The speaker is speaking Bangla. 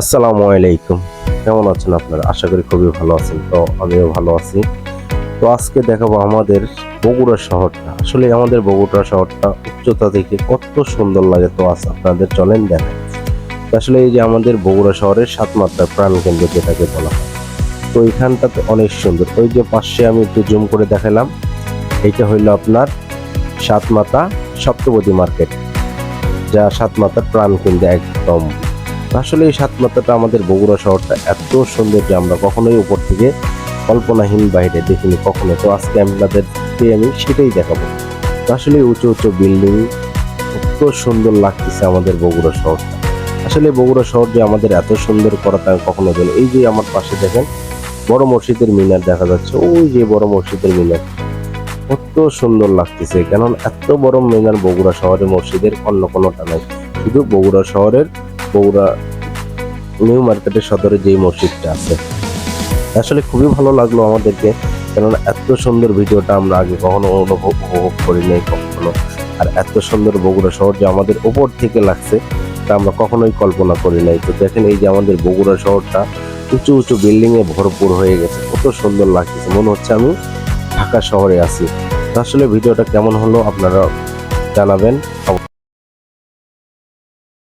আসসালামু আলাইকুম। কেমন আছেন আপনারা? আশা করি খুবই ভালো আছেন। তো আমিও ভালো আছি। তো আজকে দেখাবো আমাদের বগুড়া শহরটা। আসলে আমাদের বগুড়া শহরটা উচ্চতা থেকে কত সুন্দর লাগে। তো আজ আপনাদের চলেন দেখেন আসলে এই যে আমাদের বগুড়া শহরের সাত মাত্রার প্রাণকেন্দ্র যেটাকে বলা হয়, তো এখানটাতে অনেক সুন্দর। ওই যে পাশে আমি একটু জুম করে দেখালাম এইটা হইল আপনার সাত মাতা সপ্তপদী মার্কেট, যা সাত মাতার প্রাণকেন্দ্রে একদম আসলে এই সাত মাত্রাটা আমাদের বগুড়া শহরটা এত সুন্দর যে আমরা কখনোই উপর থেকে কল্পনাহীন বাইরে দেখিনি কখনো। তো আজকে আপনাদেরকে আমি সেটাই দেখাবো। আসলে উঁচু উঁচু বিল্ডিং, এত সুন্দর লাগতেছে আমাদের বগুড়া শহরটা। আসলে বগুড়া শহর যে আমাদের এত সুন্দর করা তা কখনো জানি এই যে আমার পাশে দেখেন, বড় মসজিদের মিনার দেখা যাচ্ছে। ওই যে বড় মসজিদের মিনার। কত সুন্দর লাগতেছে। কারণ এত বড় মিনার বগুড়া শহরের মসজিদের অন্য কোনোটা নাই। শুধু বগুড়া শহরের বগুড়া নিউ মার্কেটের সদরে যেই মসজিদটা আছে। আসলে খুবই ভালো লাগল আমাদেরকে, কেননা এত সুন্দর ভিডিওটা আমরা আগে কখনো অনুভব, উপভোগ করি নাই কখনো। আর এত সুন্দর বগুড়া শহর যে আমাদের ওপর থেকে লাগছে, তা আমরা কখনোই কল্পনা করি নাই। তো দেখেন এই যে আমাদের বগুড়া শহরটা, উঁচু উঁচু বিল্ডিং এ ভরপুর হয়ে গেছে। কত সুন্দর লাগতেছে। মনে হচ্ছে আমি ঢাকা শহরে আছি। আসলে ভিডিওটা কেমন হলো আপনারা জানাবেন।